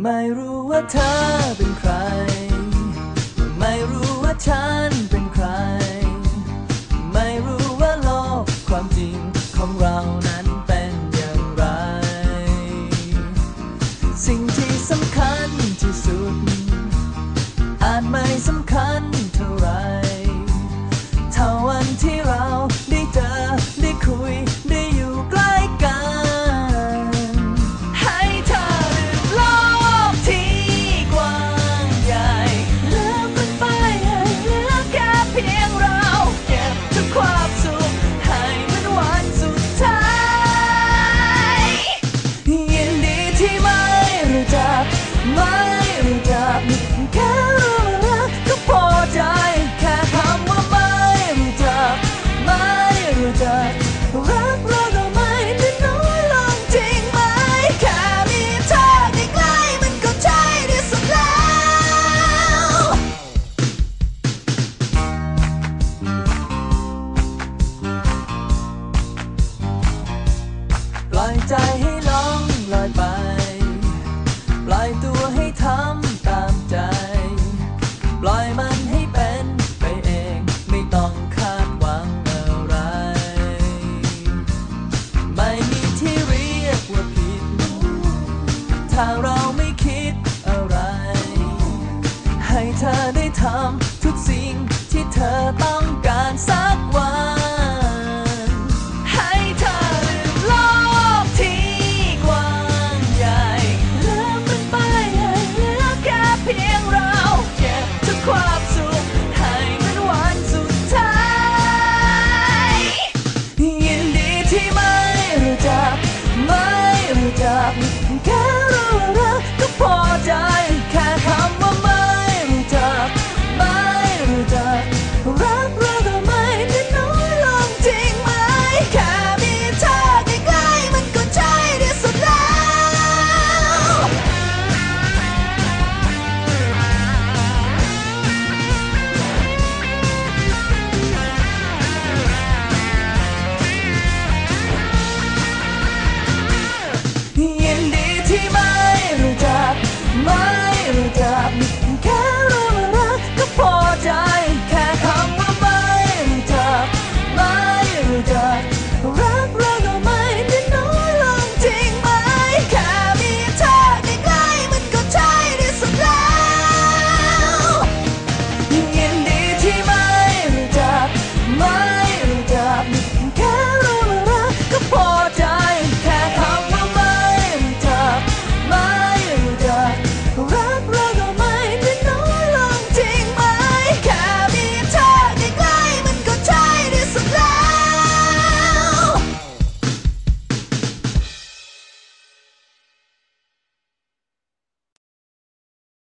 ไม่รู้ว่าเธอเป็นใคร ไม่รู้ว่าฉันเป็นใคร ไม่รู้ว่าโลกความจริง รู้จักไม่รู้จักเขา ถ้าเราไม่คิดอะไร ให้เธอได้ทำทุกสิ่งที่เธอต้อง